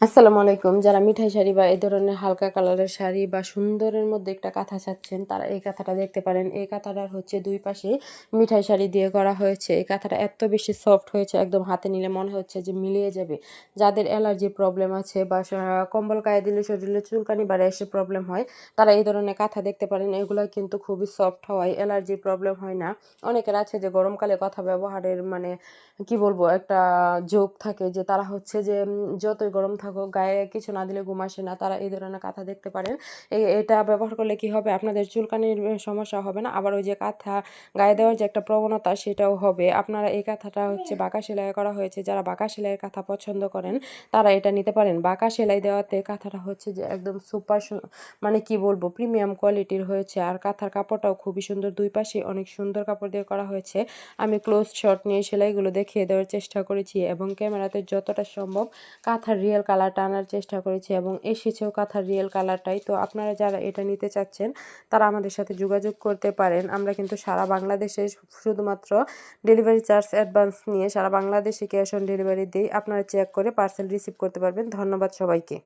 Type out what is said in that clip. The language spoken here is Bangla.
আসসালামু আলাইকুম। যারা মিঠাই শাড়ি বা এই ধরনের হালকা কালারের শাড়ি বা সুন্দরের মধ্যে একটা কাঁথা চাচ্ছেন, তারা এই কাঁথাটা দেখতে পারেন। এই কাঁথাটার হচ্ছে দুই পাশে মিঠাই শাড়ি দিয়ে করা হয়েছে। এই কাঁথাটা এত বেশি সফট হয়েছে, একদম হাতে নিলে মনে হচ্ছে যে মিলিয়ে যাবে। যাদের অ্যালার্জি প্রবলেম আছে বা কম্বল গায়ে দিলে শরীরে চুলকানি বা র্যাশে প্রবলেম হয়, তারা এই ধরনের কাঁথা দেখতে পারেন। এগুলো কিন্তু খুবই সফট হওয়ায় অ্যালার্জির প্রবলেম হয় না। অনেকের আছে যে গরমকালে কথা ব্যবহারের মানে কি বলব, একটা যোগ থাকে যে তারা হচ্ছে যে যতই গরম থাকুক গায়ে কিছু না দিলে ঘুম আসে না, তারা এই ধরনের কাঁথা দেখতে পারেন। এটা ব্যবহার করলে কি হবে? আপনাদের চুলকানির সমস্যা হবে না? আবার ওই যে কাঁথা গায়ে দেওয়ার যে একটা প্রবণতা, সেটাও হবে। আপনারা এই কাঁথাটা হচ্ছে বাঁকা সেলাই করা হয়েছে। যারা বাঁকা সেলাইয়ের কাঁথা পছন্দ করেন, তারা এটা নিতে পারেন। বাঁকা সেলাই দেওয়াতে কাঁথাটা হচ্ছে যে একদম সুপার মানে কি বলব, প্রিমিয়াম কোয়ালিটির হয়েছে। আর কাঁথার কাপড়টাও খুবই সুন্দর। দুই পাশে অনেক সুন্দর কাপড় দিয়ে করা হয়েছে। আমি ক্লোজ শট নিয়ে সেলাইগুলো দেখিয়ে দেওয়ার চেষ্টা করেছি এবং ক্যামেরাতে যতটা সম্ভব কাঁথার রিয়েল কালারটা আনার চেষ্টা করেছি এবং এসেছেও কাঁথার রিয়েল কালারটাই তো আপনারা যারা এটা নিতে চাচ্ছেন, তারা আমাদের সাথে যোগাযোগ করতে পারেন। আমরা কিন্তু সারা বাংলাদেশে শুধুমাত্র ডেলিভারি চার্জ অ্যাডভান্স নিয়ে সারা বাংলাদেশে ক্যাশ অন ডেলিভারি দিই আপনারা চেক করে পার্সেল রিসিভ করতে পারবেন। ধন্যবাদ সবাইকে।